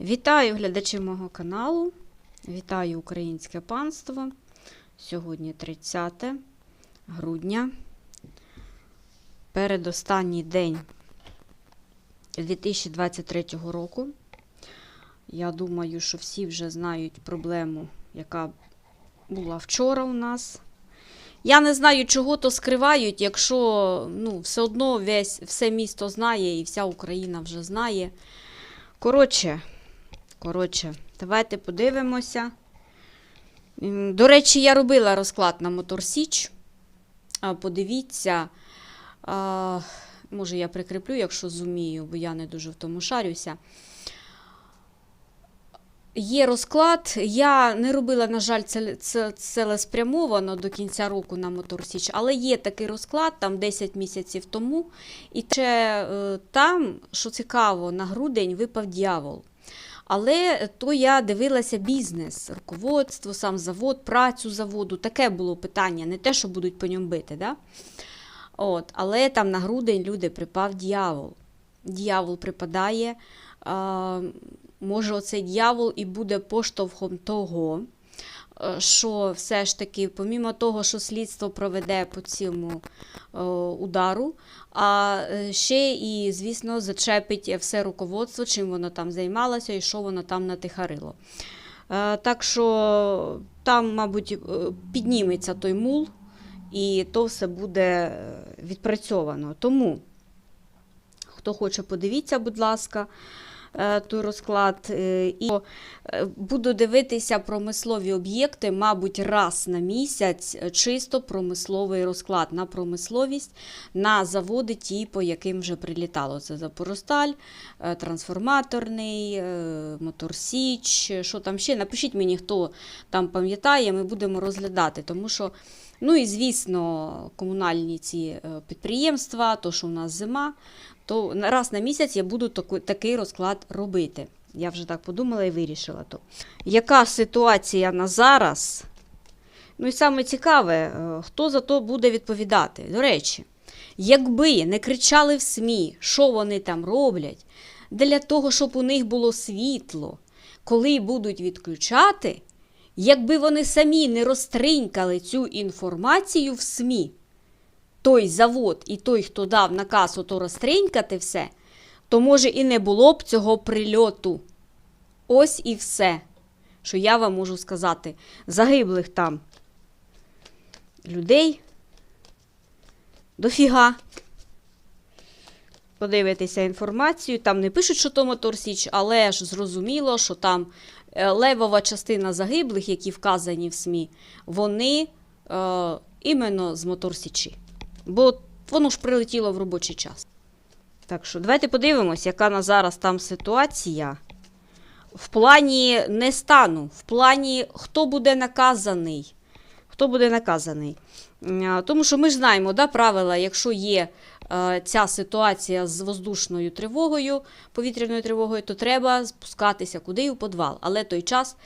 Вітаю глядачів мого каналу. Вітаю українське панство. Сьогодні 30 грудня. Передостанній день 2023 року. Я думаю, що всі вже знають проблему, яка була вчора у нас. Я не знаю, чого то скривають, якщо ну, все одно весь, все місто знає і вся Україна вже знає. Коротше, коротше, давайте подивимося. До речі, я робила розклад на Мотор Січ. Подивіться, може я прикріплю, якщо зумію, бо я не дуже в тому шарюся. Є розклад. Я не робила, на жаль, це, цілеспрямовано до кінця року на Мотор Січ, але є такий розклад там 10 місяців тому. І ще там, що цікаво, на грудень випав дьявол. Але то я дивилася бізнес, руководство, сам завод, працю заводу. Таке було питання, не те, що будуть по ньому бити. Да? От, але там на грудень люди припав дьявол. Дьявол припадає. А, може, оцей дьявол і буде поштовхом того, що все ж таки, помімо того, що слідство проведе по цьому е, удару, а е, ще і, звісно, зачепить все руководство, чим воно там займалося і що воно там натихарило. Е, Так що там, мабуть, е, підніметься той мул, і то все буде е, відпрацьовано. Тому, хто хоче, подивіться, будь ласка, е, той розклад. е, І е, буду дивитися промислові об'єкти, мабуть, раз на місяць, е, чисто промисловий розклад на промисловість, на заводи, ті, по яким вже прилітало. Це Запоросталь, е, трансформаторний, е, Моторсіч, що там ще. Напишіть мені, хто там пам'ятає, ми будемо розглядати, тому що. Ну і звісно, комунальні ці е, підприємства, то що у нас зима, то раз на місяць я буду такий розклад робити. Я вже так подумала і вирішила то. Яка ситуація на зараз? Ну і саме цікаве, е, хто за то буде відповідати. До речі, якби не кричали в СМІ, що вони там роблять, для того, щоб у них було світло, коли будуть відключати, якби вони самі не розтринькали цю інформацію в СМІ, той завод і той, хто дав наказ ото розтринькати все, то може і не було б цього прильоту. Ось і все, що я вам можу сказати. Загиблих там людей дофіга. Подивитися інформацію, там не пишуть, що то Мотор Січ, але ж зрозуміло, що там е, левова частина загиблих, які вказані в СМІ, вони е, іменно з Мотор Січі. Бо воно ж прилетіло в робочий час. Так що давайте подивимось, яка на зараз там ситуація. В плані не стану, в плані хто буде наказаний. Хто буде наказаний? Тому що ми ж знаємо да, правила, якщо є е, ця ситуація з воздушною тривогою, повітряною тривогою, то треба спускатися куди у підвал. Але той час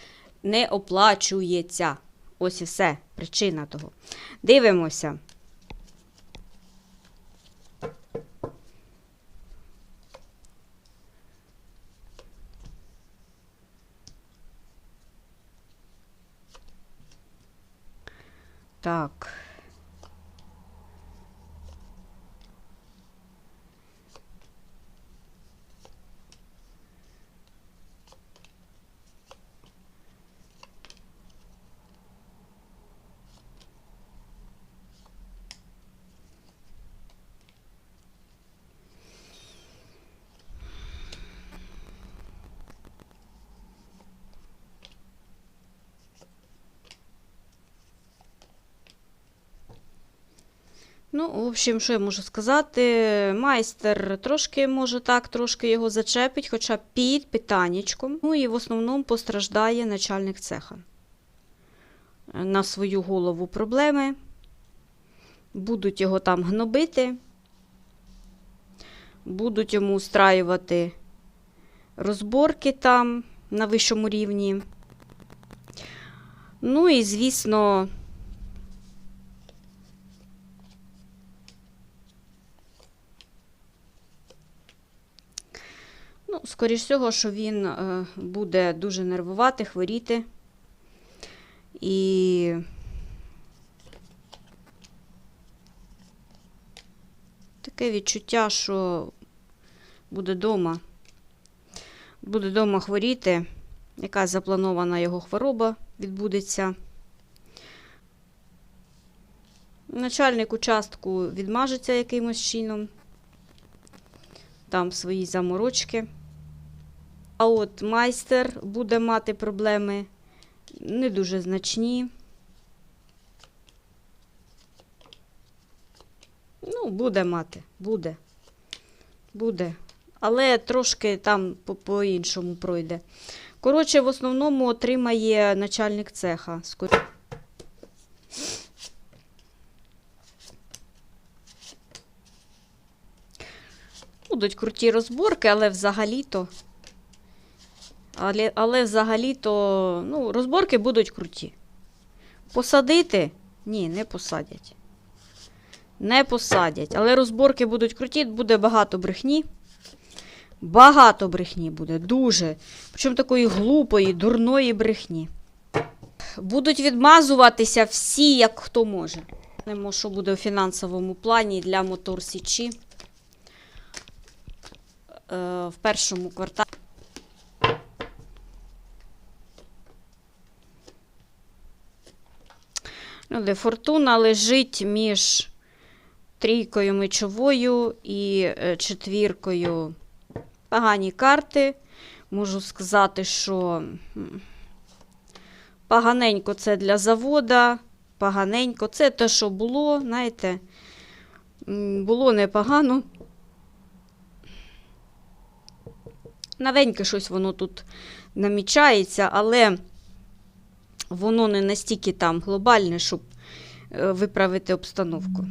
не оплачується. Ось і все, причина того. Дивимося. Так. Ну, в общем, що я можу сказати? Майстер трошки може так, трошки його зачепить, хоча під питаннячком. Ну і в основному постраждає начальник цеха. На свою голову проблеми. Будуть його там гнобити, будуть йому устраювати розборки там на вищому рівні. Ну і, звісно, Ну, скоріш всього, що він е, буде дуже нервувати, хворіти. І таке відчуття, що буде вдома. Буде вдома хворіти. Якась запланована його хвороба відбудеться. Начальник участку відмажеться якимось чином. Там свої заморочки. А от майстер буде мати проблеми не дуже значні. Ну, буде мати, буде. Буде. Але трошки там по- по-іншому пройде. Коротше, в основному отримає начальник цеха. Будуть круті розборки, але взагалі-то. Але, але взагалі-то, ну, розборки будуть круті. Посадити? Ні, не посадять. Не посадять. Але розборки будуть круті, буде багато брехні. Багато брехні буде, дуже. Причому такої глупої, дурної брехні. Будуть відмазуватися всі, як хто може. Знаємо, що буде у фінансовому плані для Мотор Січі е, в першому кварталі. Ну, де фортуна лежить між трійкою мечовою і е, четвіркою. Погані карти. Можу сказати, що поганенько це для завода, поганенько це те, що було, знаєте, було непогано. Новеньке щось воно тут намічається, але воно не настільки там глобальне, щоб е, виправити обстановку.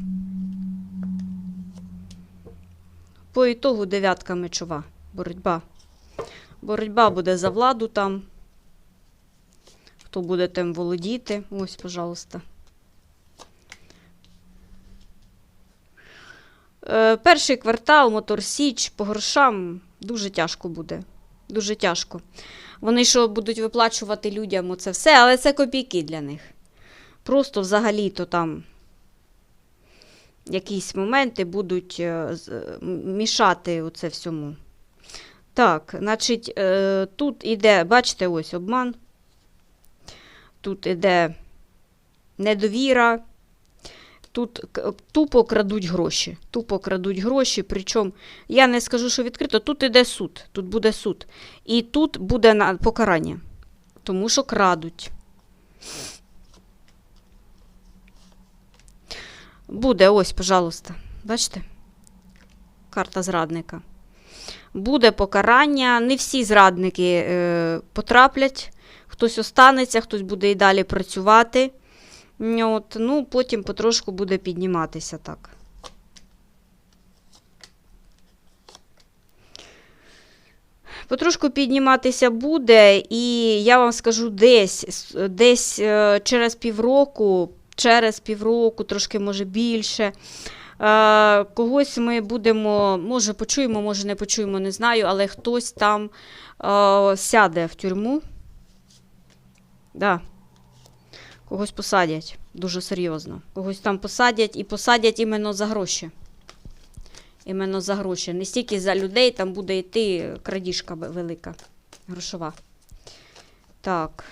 По ітогу дев'ятка мечова. Боротьба. Боротьба буде за владу там. Хто буде тим володіти? Ось, пожалуйста. Е, перший квартал, Мотор Січ, по грошам дуже тяжко буде. Дуже тяжко. Вони що будуть виплачувати людям оце все, але це копійки для них. Просто взагалі-то там якісь моменти будуть е, м- мішати оце всьому. Так, значить, е, тут іде, бачите, ось обман. Тут іде недовіра. Тут тупо крадуть гроші. Тупо крадуть гроші. Причому я не скажу, що відкрито. Тут іде суд. Тут буде суд. І тут буде покарання. Тому що крадуть. Буде, ось, пожалуйста. Бачите? Карта зрадника. Буде покарання. Не всі зрадники е, потраплять. Хтось останеться, хтось буде і далі працювати. От, ну, потім потрошку буде підніматися так. Потрошку підніматися буде, і я вам скажу, десь, десь е, через півроку, через півроку, трошки може більше. Е, когось ми будемо, може, почуємо, може, не почуємо, не знаю, але хтось там е, сяде в тюрму. Да. Когось посадять дуже серйозно. Когось там посадять і посадять іменно за гроші. Іменно за гроші. Не стільки за людей, там буде йти крадіжка велика, грошова. Так.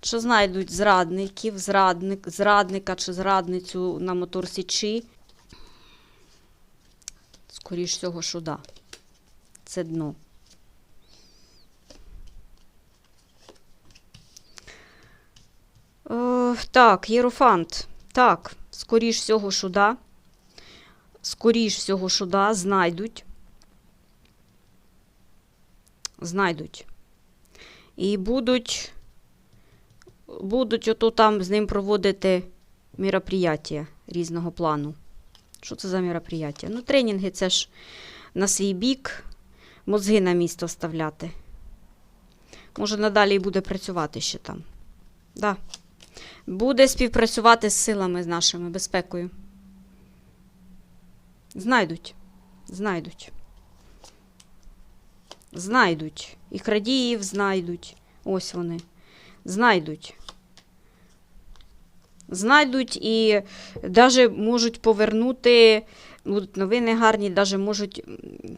Що знайдуть зрадників, зрадник, зрадника чи зрадницю на мотор Січі? Скоріш всього, що да. Це дно. Е, так, Єрофант. Так, скоріш всього, що да. Скоріш всього, що да, знайдуть. Знайдуть. І будуть, будуть ото там з ним проводити міроприяття різного плану. Що це за міроприяття? Ну, тренінги це ж на свій бік, мозги на місто вставляти. Може, надалі і буде працювати ще там. Да. Буде співпрацювати з силами з нашими безпекою. Знайдуть. Знайдуть. Знайдуть. І крадіїв знайдуть. Ось вони. Знайдуть. Знайдуть і навіть можуть повернути. Будуть новини гарні, навіть можуть.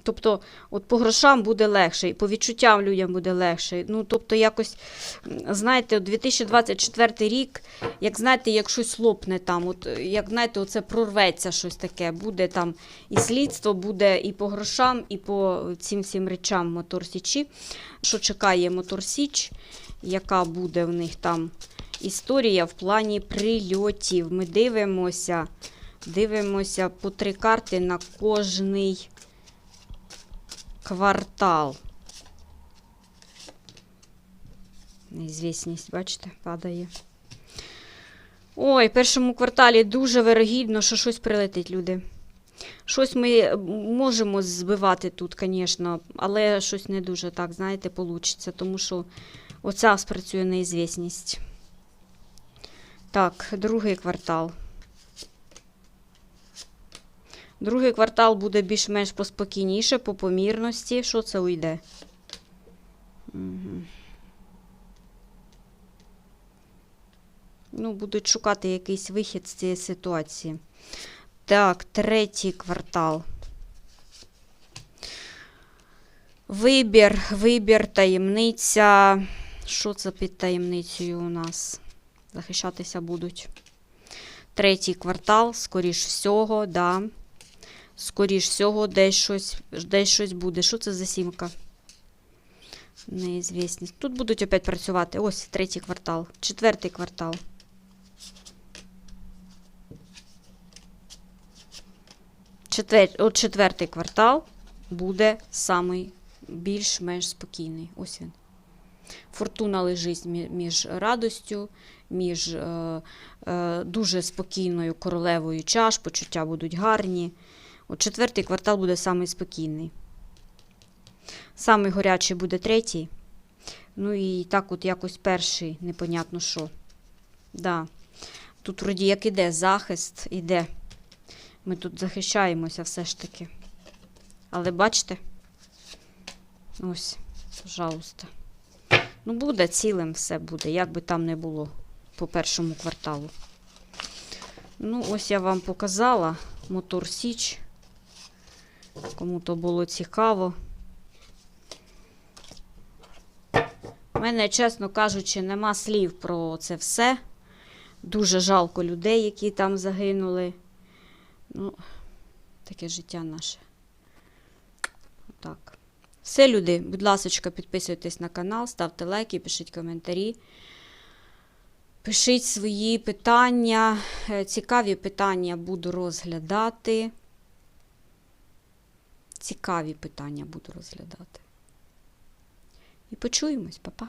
Тобто, от по грошам буде легше, і по відчуттям людям буде легше. Ну, тобто, якось, знаєте, 2024 рік, як знаєте, як щось лопне там, от як знаєте, оце прорветься щось таке. Буде там і слідство, буде і по грошам, і по цим всім речам Мотор Січі. Що чекає Мотор Січ, яка буде в них там історія в плані прильотів. Ми дивимося. Дивимося по три карти на кожний квартал. Неізвісність, бачите, падає. Ой, першому кварталі дуже вирогідно, що щось прилетить, люди. Щось ми е, можемо збивати тут, звісно, але щось не дуже так, знаєте, получиться, тому що оця спрацює неізвісність. Так, другий квартал. Другий квартал буде більш-менш поспокійніше, по помірності. Що це уйде? Угу. Ну, будуть шукати якийсь вихід з цієї ситуації. Так, третій квартал. Вибір, вибір, таємниця. Що це під таємницею у нас? Захищатися будуть. Третій квартал, скоріш всього, да. Скоріш всього, десь щось, десь щось буде. Що це за сімка? Неізвісність. Тут будуть опять працювати. Ось третій квартал. Четвертий квартал. Четвер... От четвертий квартал буде самий більш-менш спокійний. Ось він. Фортуна лежить між радостю, між е, е, дуже спокійною королевою чаш, почуття будуть гарні. От четвертий квартал буде самий спокійний. Самий горячий буде третій. Ну і так от якось перший, непонятно що. Да. Тут вроді як іде захист, іде. Ми тут захищаємося все ж таки. Але бачите? Ось, пожалуйста. Ну, буде цілим все буде, як би там не було по першому кварталу. Ну, ось я вам показала мотор Січ. Кому то було цікаво. У мене, чесно кажучи, нема слів про це все. Дуже жалко людей, які там загинули. Ну, таке життя наше. Так. Все, люди, будь ласка, підписуйтесь на канал, ставте лайки, пишіть коментарі. Пишіть свої питання. Е, Цікаві питання буду розглядати. Цікаві питання буду розглядати. І почуємось, па-па.